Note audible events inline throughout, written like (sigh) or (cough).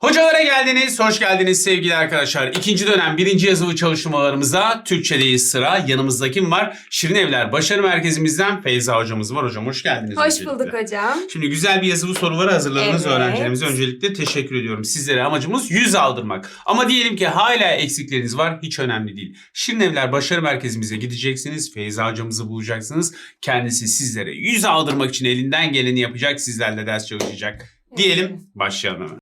Hocalara geldiniz, hoş geldiniz sevgili arkadaşlar. İkinci dönem birinci yazılı çalışmalarımızda Türkçedeyiz sıra. Yanımızda kim var? Şirin Evler Başarı Merkezimizden Feyza hocamız var. Hocam hoş geldiniz. Hoş öncelikle. bulduk hocam. Şimdi güzel bir yazılı soruları hazırladınız Evet. öğrencilerimize. Öncelikle teşekkür ediyorum. Sizlere amacımız 100 aldırmak. Ama diyelim ki hala eksikleriniz var. Hiç önemli değil. Şirin Evler Başarı Merkezimize gideceksiniz. Feyza hocamızı bulacaksınız. Kendisi sizlere 100 aldırmak için elinden geleni yapacak. Sizlerle ders çalışacak. Diyelim başlayalım hemen.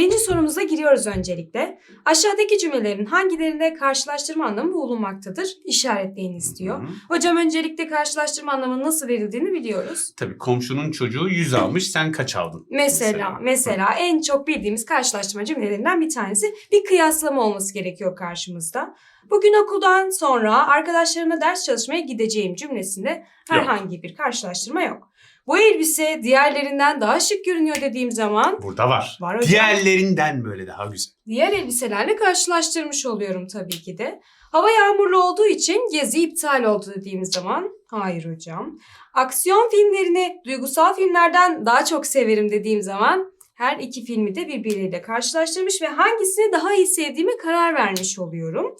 Birinci sorumuza giriyoruz öncelikle. Aşağıdaki cümlelerin hangilerinde karşılaştırma anlamı bulunmaktadır? İşaretleyiniz diyor. Hı hı. Hocam öncelikle karşılaştırma anlamının nasıl verildiğini biliyoruz. Tabii komşunun çocuğu 100 almış sen kaç aldın? Mesela, mesela en çok bildiğimiz karşılaştırma cümlelerinden bir tanesi bir kıyaslama olması gerekiyor karşımızda. Bugün okuldan sonra arkadaşlarımla ders çalışmaya gideceğim cümlesinde herhangi bir karşılaştırma yok. Bu elbise diğerlerinden daha şık görünüyor dediğim zaman Burada var. Var hocam. Diğerlerinden böyle daha güzel. diğer elbiselerle karşılaştırmış oluyorum tabii ki de. Hava yağmurlu olduğu için gezi iptal oldu dediğimiz zaman hayır hocam. Aksiyon filmlerini duygusal filmlerden daha çok severim dediğim zaman her iki filmi de birbiriyle karşılaştırmış ve hangisini daha iyi sevdiğime karar vermiş oluyorum.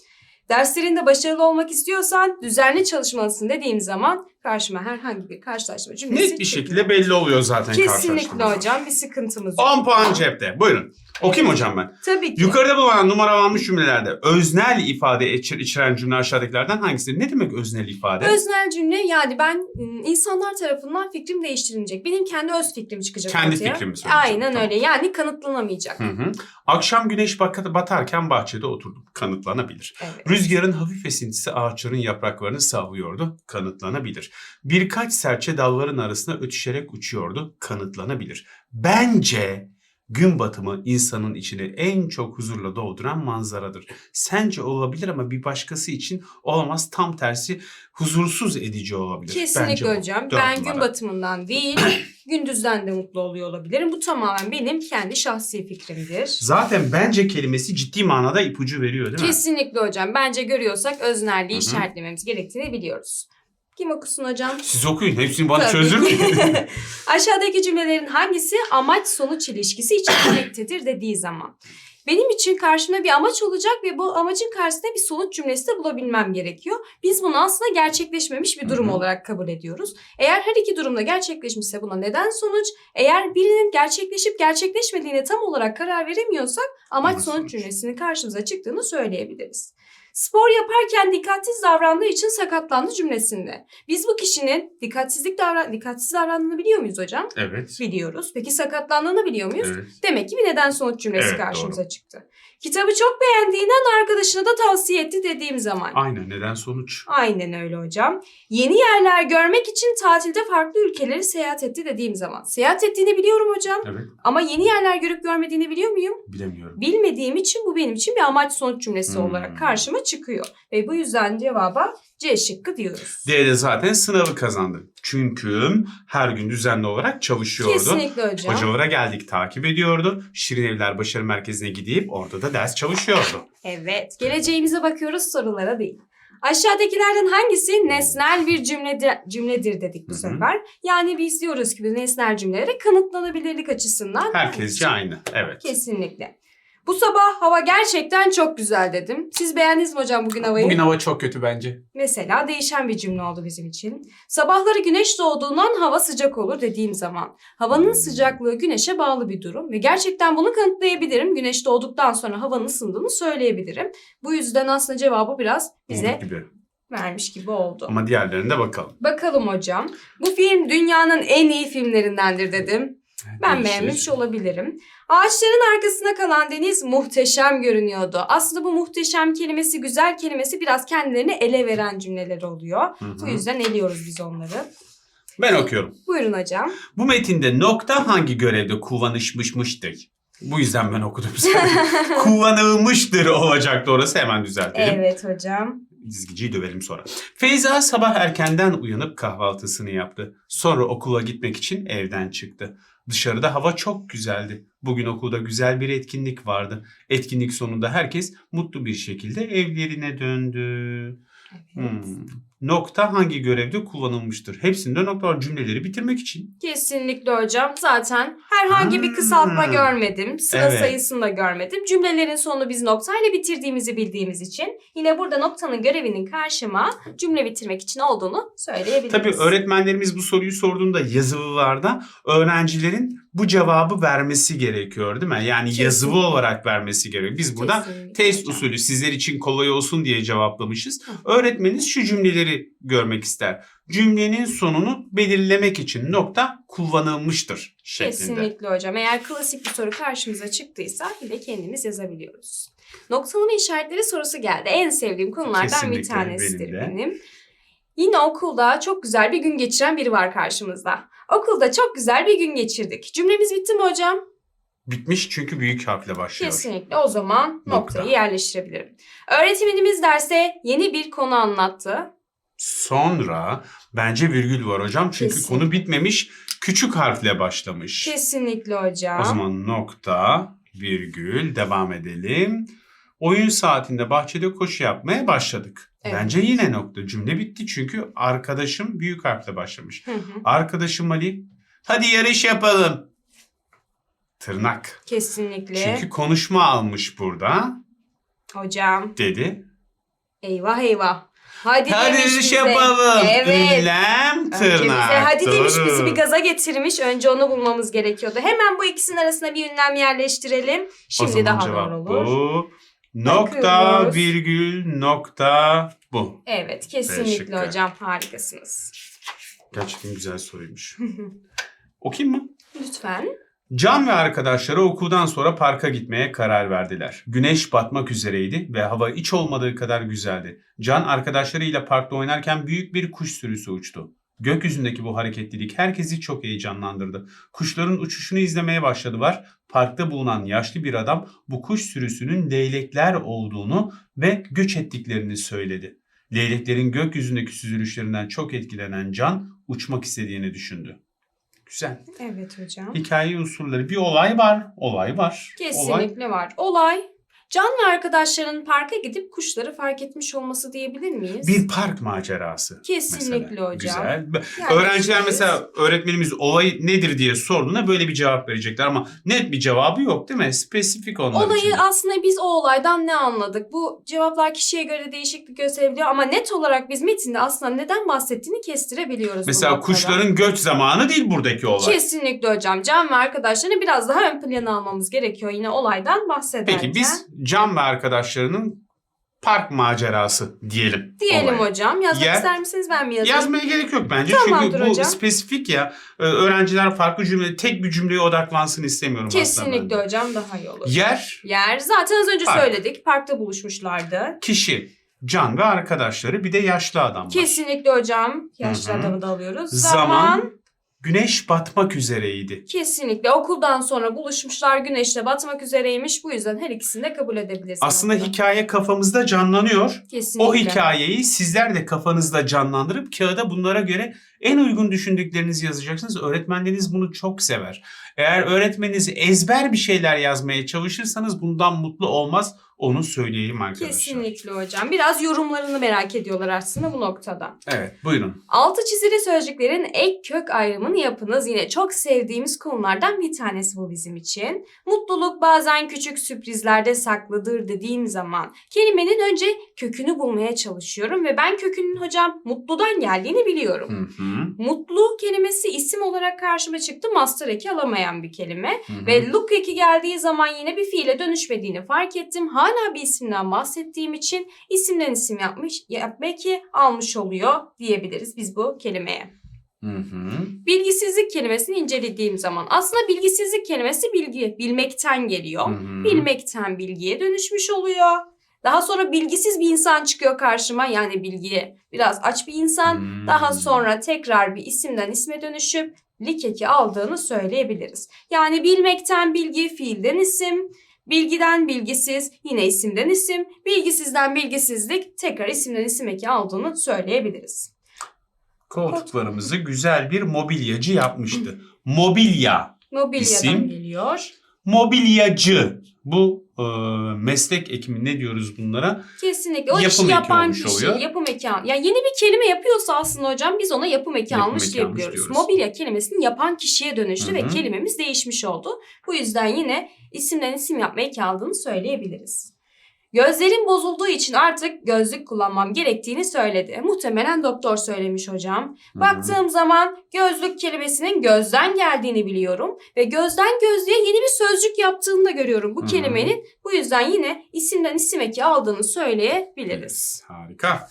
Derslerinde başarılı olmak istiyorsan düzenli çalışmalısın dediğim zaman karşıma herhangi bir karşılaştırma cümlesi Net bir çıkmıyor. şekilde belli oluyor zaten Kesinlikle hocam bir sıkıntımız yok. 10 puan cepte. Buyurun. Okuyayım hocam ben. Tabii ki. Yukarıda bulunan numaralanmış cümlelerde öznel ifade içer- içeren cümle aşağıdakilerden hangisidir? Ne demek öznel ifade? Öznel cümle yani ben ım, insanlar tarafından fikrim değiştirilecek. Benim kendi öz fikrim çıkacak Kendi ortaya. fikrimi söyleyeceğim, Aynen tamam. öyle yani kanıtlanamayacak. Hı hı. Akşam güneş bak- batarken bahçede oturdum. Kanıtlanabilir. Evet. Rüzgarın hafif esintisi ağaçların yapraklarını savuyordu. Kanıtlanabilir. Birkaç serçe dalların arasında ötüşerek uçuyordu. Kanıtlanabilir. Bence gün batımı insanın içini en çok huzurla dolduran manzaradır. Sence olabilir ama bir başkası için olamaz. Tam tersi huzursuz edici olabilir. Bence Kesinlikle bu. hocam. Dört ben numara. gün batımından değil (clears throat) gündüzden de mutlu oluyor olabilirim. Bu tamamen benim kendi şahsi fikrimdir. Zaten bence kelimesi ciddi manada ipucu veriyor değil mi? Kesinlikle hocam. Bence görüyorsak öznerliği işaretlememiz gerektiğini biliyoruz. Kim okusun hocam? Siz okuyun. Hepsini bana Tabii. çözdürmeyin. (laughs) Aşağıdaki cümlelerin hangisi amaç sonuç ilişkisi içermektedir dediği zaman. Benim için karşımda bir amaç olacak ve bu amacın karşısında bir sonuç cümlesi de bulabilmem gerekiyor. Biz bunu aslında gerçekleşmemiş bir durum Hı hı. olarak kabul ediyoruz. Eğer her iki durumda gerçekleşmişse buna neden sonuç? Eğer birinin gerçekleşip gerçekleşmediğine tam olarak karar veremiyorsak amaç sonuç. cümlesinin karşımıza çıktığını söyleyebiliriz. Spor yaparken dikkatsiz davrandığı için sakatlandı cümlesinde. Biz bu kişinin dikkatsizlik davran dikkatsiz davrandığını biliyor muyuz hocam? evet. Biliyoruz. Peki sakatlandığını biliyor muyuz? Evet. Demek ki bir neden sonuç cümlesi Evet, karşımıza çıktı. Kitabı çok beğendiğinden arkadaşına da tavsiye etti dediğim zaman. Aynen neden sonuç. Aynen öyle hocam. Yeni yerler görmek için tatilde farklı ülkeleri seyahat etti dediğim zaman. Seyahat ettiğini biliyorum hocam Evet ama yeni yerler görüp görmediğini biliyor muyum? bilemiyorum. Bilmediğim için bu benim için bir amaç sonuç cümlesi Hmm. olarak karşıma çıkıyor. Ve bu yüzden cevaba C şıkkı diyoruz. D'de zaten sınavı kazandı. Çünkü her gün düzenli olarak çalışıyordu. Kesinlikle hocam. Hocalara geldik takip ediyordu. Şirin Evler Başarı Merkezi'ne gidip orada da ders çalışıyordu. Evet, geleceğimize bakıyoruz sorulara değil. Aşağıdakilerden hangisi nesnel bir cümledir, cümledir dedik bu sefer. Yani biz diyoruz ki bu nesnel cümlelere kanıtlanabilirlik açısından. Herkesce aynı. Evet. Kesinlikle. Bu sabah hava gerçekten çok güzel dedim. Siz beğendiniz mi hocam bugün havayı? Bugün hava çok kötü bence. Mesela değişen bir cümle oldu bizim için. Sabahları güneş doğduğundan hava sıcak olur dediğim zaman. Havanın Hmm. sıcaklığı güneşe bağlı bir durum ve gerçekten bunu kanıtlayabilirim. Güneş doğduktan sonra havanın ısındığını söyleyebilirim. Bu yüzden aslında cevabı biraz bize Umut gibi. vermiş gibi oldu. Ama diğerlerine bakalım. Bakalım hocam. Bu film dünyanın en iyi filmlerindendir dedim. Ben Değişir. beğenmiş olabilirim. Ağaçların arkasına kalan deniz muhteşem görünüyordu. Aslında bu muhteşem kelimesi, güzel kelimesi biraz kendilerini ele veren cümleler oluyor. Hı hı. Bu yüzden eliyoruz biz onları. Ben okuyorum. Buyurun hocam. Bu metinde nokta hangi görevde kullanışmışmıştır? Bu yüzden ben okudum. (laughs) Kullanılmıştır olacaktı orası hemen düzeltelim. evet hocam. Dizgiciyi dövelim sonra. Feyza sabah erkenden uyanıp kahvaltısını yaptı. Sonra okula gitmek için evden çıktı. Dışarıda hava çok güzeldi. Bugün okulda güzel bir etkinlik vardı. Etkinlik sonunda herkes mutlu bir şekilde evlerine döndü. Evet. Hmm. Nokta hangi görevde kullanılmıştır? Hepsinde nokta var cümleleri bitirmek için. Kesinlikle hocam. Zaten herhangi bir Hmm. kısaltma görmedim. Sıra Evet. sayısını da görmedim. Cümlelerin sonunu biz noktayla bitirdiğimizi bildiğimiz için yine burada noktanın görevinin karşıma cümle bitirmek için olduğunu söyleyebiliriz. Tabii öğretmenlerimiz bu soruyu sorduğunda yazılılarda öğrencilerin bu cevabı vermesi gerekiyor değil mi? Yani Kesinlikle. yazılı olarak vermesi gerekiyor. Biz burada Kesinlikle test usulü sizler için kolay olsun diye cevaplamışız. Hı. Öğretmeniniz şu cümleleri görmek ister. Cümlenin sonunu belirlemek için nokta kullanılmıştır şeklinde. Kesinlikle hocam. Eğer klasik bir soru karşımıza çıktıysa yine kendimiz yazabiliyoruz. Noktalama işaretleri sorusu geldi. En sevdiğim konulardan bir Kesinlikle, tanesidir benim benim. Yine okulda çok güzel bir gün geçiren biri var karşımızda. Okulda çok güzel bir gün geçirdik. Cümlemiz bitti mi hocam? Bitmiş çünkü büyük harfle başlıyor. Kesinlikle. O zaman Nokta. noktayı yerleştirebilirim. Öğretmenimiz derse yeni bir konu anlattı. Sonra bence virgül var hocam çünkü Kesin. konu bitmemiş küçük harfle başlamış. Kesinlikle hocam. O zaman nokta, virgül, devam edelim. Oyun saatinde bahçede koşu yapmaya başladık. Evet. Bence yine nokta. Cümle bitti çünkü arkadaşım büyük harfle başlamış. Hı hı. Arkadaşım Ali, hadi yarış yapalım. Tırnak. Kesinlikle. Çünkü konuşma almış burada Hocam. dedi. Eyvah eyvah. Hadi, Hadi demiş yarış bize. yapalım. Evet. Ünlem Önce tırnak. bize hadi demiş Doğru. bizi bir gaza getirmiş. Önce onu bulmamız gerekiyordu. Hemen bu ikisinin arasına bir ünlem yerleştirelim. Şimdi daha cevap doğru olur. bu. Nokta, Bakıyoruz. virgül, nokta bu. Evet B kesinlikle şıkkı. hocam harikasınız. Gerçekten güzel soruymuş. Okuyayım mı? Lütfen. Can ve arkadaşları okuldan sonra parka gitmeye karar verdiler. Güneş batmak üzereydi ve hava hiç olmadığı kadar güzeldi. Can arkadaşlarıyla parkta oynarken büyük bir kuş sürüsü uçtu. Gökyüzündeki bu hareketlilik herkesi çok heyecanlandırdı. Kuşların uçuşunu izlemeye başladılar. Parkta bulunan yaşlı bir adam bu kuş sürüsünün leylekler olduğunu ve göç ettiklerini söyledi. Leyleklerin gökyüzündeki süzülüşlerinden çok etkilenen Can uçmak istediğini düşündü. Güzel. Evet hocam. Hikaye unsurları. Bir olay var. Olay var. Olay. Kesinlikle var. Olay Can ve arkadaşlarının parka gidip kuşları fark etmiş olması diyebilir miyiz? Bir park macerası. Kesinlikle mesela. hocam. Güzel. Yani Öğrenciler biz- mesela öğretmenimiz olay nedir diye sorduğunda böyle bir cevap verecekler ama net bir cevabı yok değil mi? Spesifik onlar Olayı için. aslında biz o olaydan ne anladık? Bu cevaplar kişiye göre değişiklik gösterebiliyor ama net olarak biz metinde aslında neden bahsettiğini kestirebiliyoruz. Mesela kuşların göç zamanı değil buradaki olay. Kesinlikle hocam. Can ve arkadaşlarını biraz daha ön plana almamız gerekiyor yine olaydan bahsederken. Peki biz Can ve arkadaşlarının park macerası diyelim. Diyelim olaya. hocam. Yazmak Yer- ister misiniz ben mi yazayım? Yazmaya gerek yok bence Tamamdır çünkü bu hocam. spesifik ya. Ee, Öğrenciler farklı cümle, tek bir cümleye odaklansın istemiyorum aslında. Kesinlikle de. hocam daha iyi olur. Yer, Yer zaten az önce Park. söyledik. Parkta buluşmuşlardı. kişi, Can ve arkadaşları bir de yaşlı adam var. Kesinlikle hocam. Yaşlı Hı hı. adamı da alıyoruz. Zaman güneş batmak üzereydi. Kesinlikle okuldan sonra buluşmuşlar güneşle batmak üzereymiş. Bu yüzden her ikisini de kabul edebiliriz. Aslında noktada. hikaye kafamızda canlanıyor. Kesinlikle. O hikayeyi sizler de kafanızda canlandırıp kağıda bunlara göre en uygun düşündüklerinizi yazacaksınız. Öğretmenleriniz bunu çok sever. Eğer öğretmeniniz ezber bir şeyler yazmaya çalışırsanız bundan mutlu olmaz. Onu söyleyeyim arkadaşlar. Kesinlikle hocam. Biraz yorumlarını merak ediyorlar aslında bu noktada. Evet buyurun. Altı çizili sözcüklerin ek kök ayrımını yapınız. Yine çok sevdiğimiz konulardan bir tanesi bu bizim için. Mutluluk bazen küçük sürprizlerde saklıdır dediğim zaman kelimenin önce kökünü bulmaya çalışıyorum ve ben kökünün hocam mutludan geldiğini biliyorum. Hı hı, Mutlu kelimesi isim olarak karşıma çıktı. Master eki alamayan bir kelime. hı hı. Ve look eki geldiği zaman yine bir fiile dönüşmediğini fark ettim. Hala bir isimden bahsettiğim için isimden isim yapmış, yapma ki almış oluyor diyebiliriz biz bu kelimeye. Hı hı. Bilgisizlik kelimesini incelediğim zaman aslında bilgisizlik kelimesi bilgi, bilmekten geliyor. Hı hı. Bilmekten bilgiye dönüşmüş oluyor. Daha sonra bilgisiz bir insan çıkıyor karşıma yani bilgiye biraz aç bir insan. Hmm. Daha sonra tekrar bir isimden isme dönüşüp lik eki aldığını söyleyebiliriz. Yani bilmekten bilgi fiilden isim, bilgiden bilgisiz yine isimden isim, bilgisizden bilgisizlik tekrar isimden isim eki aldığını söyleyebiliriz. Koltuklarımızı güzel bir mobilyacı yapmıştı. Mobilya. Mobilyadan İsim. geliyor. Mobilyacı. Bu e, meslek ekimi ne diyoruz bunlara? Kesinlikle. O Yapım işi yapan kişi, oluyor. yapım eki Yani yeni bir kelime yapıyorsa aslında hocam biz ona yapım eki Yapım almış eki diyebiliyoruz. almış diyoruz. Mobilya kelimesinin yapan kişiye dönüştü Hı ve kelimemiz değişmiş oldu. Bu yüzden yine isimden isim yapma eki aldığını söyleyebiliriz. Gözlerim bozulduğu için artık gözlük kullanmam gerektiğini söyledi. Muhtemelen doktor söylemiş hocam. Baktığım zaman gözlük kelimesinin gözden geldiğini biliyorum ve gözden gözlüğe yeni bir sözcük yaptığını da görüyorum bu Hı hı. kelimenin. Bu yüzden yine isimden isim eki aldığını söyleyebiliriz. Harika.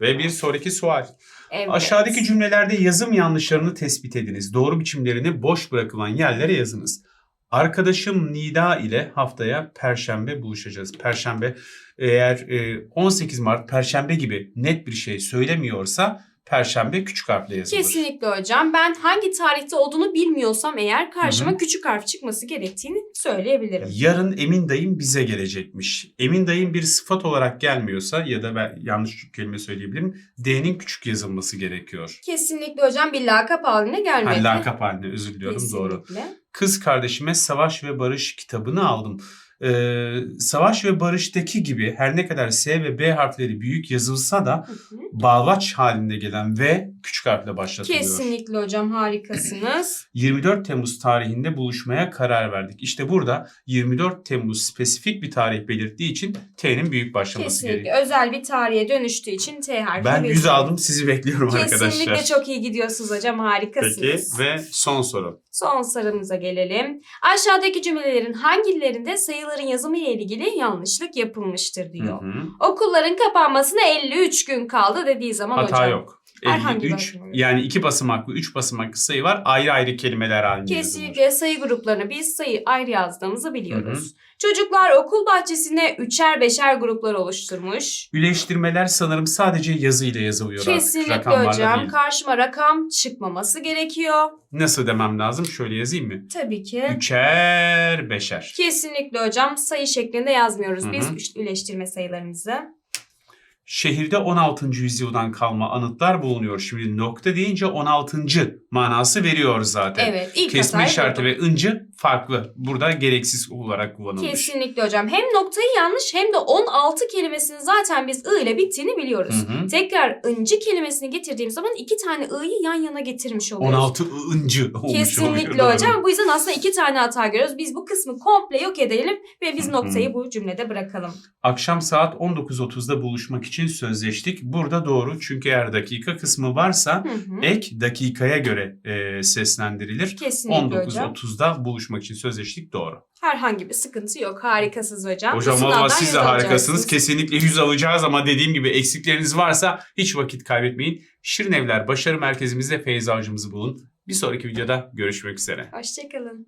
Ve bir sonraki sual. Evet. Aşağıdaki cümlelerde yazım yanlışlarını tespit ediniz. Doğru biçimlerini boş bırakılan yerlere yazınız. Arkadaşım Nida ile haftaya Perşembe buluşacağız. Perşembe eğer e, 18 Mart Perşembe gibi net bir şey söylemiyorsa Perşembe küçük harfle yazılır. Kesinlikle hocam. Ben hangi tarihte olduğunu bilmiyorsam eğer karşıma Hı hı. küçük harf çıkması gerektiğini söyleyebilirim. Yarın Emin dayım bize gelecekmiş. Emin dayım bir sıfat olarak gelmiyorsa ya da ben yanlış kelime söyleyebilirim. D'nin küçük yazılması gerekiyor. Kesinlikle hocam bir lakap haline Ha, gelmedi. lakap haline özür diliyorum doğru. Kesinlikle. Kız kardeşime Savaş ve Barış kitabını aldım. Ee, Savaş ve Barış'taki gibi her ne kadar S ve B harfleri büyük yazılsa da bağlaç halinde gelen V küçük harfle başlatılıyor. Kesinlikle hocam harikasınız. (clears throat) 24 Temmuz tarihinde buluşmaya karar verdik. İşte burada 24 Temmuz spesifik bir tarih belirttiği için T'nin büyük başlaması Kesinlikle gerekiyor. özel bir tarihe dönüştüğü için T harfi Ben 100 bekliyorum. aldım sizi bekliyorum Kesinlikle arkadaşlar. çok iyi gidiyorsunuz hocam harikasınız. Peki ve son soru. Son sorumuza gelelim. Aşağıdaki cümlelerin hangilerinde sayıların yazımı ile ilgili yanlışlık yapılmıştır diyor. Hı hı. Okulların kapanmasına 53 gün kaldı dediği zaman Hata hocam. yok. Herhangi bir 53 hata yok. yani iki basamaklı, üç basamaklı sayı var. Ayrı ayrı kelimeler halinde yazılır. Kesinlikle sayı gruplarını biz sayı ayrı yazdığımızı biliyoruz. Çocuklar okul bahçesine üçer beşer gruplar oluşturmuş. Üleştirmeler sanırım sadece yazı ile yazılıyor Kesinlikle hocam. değil. Karşıma rakam çıkmaması gerekiyor. Nasıl demem lazım? Şöyle yazayım mı? Tabii ki. Üçer, beşer. Kesinlikle hocam sayı şeklinde yazmıyoruz Hı hı. biz üleştirme sayılarımızı. Şehirde 16. yüzyıldan kalma anıtlar bulunuyor. Şimdi nokta deyince 16. manası veriyor zaten. Evet ilk Kesme işareti ve ıncı farklı. Burada gereksiz olarak kullanılmış. Kesinlikle hocam. Hem noktayı yanlış hem de 16 kelimesinin zaten biz ı ile bittiğini biliyoruz. Hı hı. Tekrar ıncı kelimesini getirdiğim zaman iki tane i'yi yan yana getirmiş oluyoruz. 16 ıncı olmuş Kesinlikle oluyor. hocam. Bu yüzden aslında iki tane hata görüyoruz. Biz bu kısmı komple yok edelim ve biz Hı hı. noktayı bu cümlede bırakalım. Akşam saat 19.30'da buluşmak için sözleştik. Burada doğru çünkü eğer dakika kısmı varsa Hı hı. ek dakikaya göre e, seslendirilir. Kesinlikle hocam. 19.30'da buluşmak için sözleştik doğru. Herhangi bir sıkıntı yok. Harikasınız hocam. Hocam valla siz de harikasınız. Kesinlikle 100 alacağız ama dediğim gibi eksikleriniz varsa hiç vakit kaybetmeyin. Şirin Evler Başarı Merkezimizde Feyza Avcımızı bulun. Bir sonraki videoda görüşmek üzere. Hoşçakalın.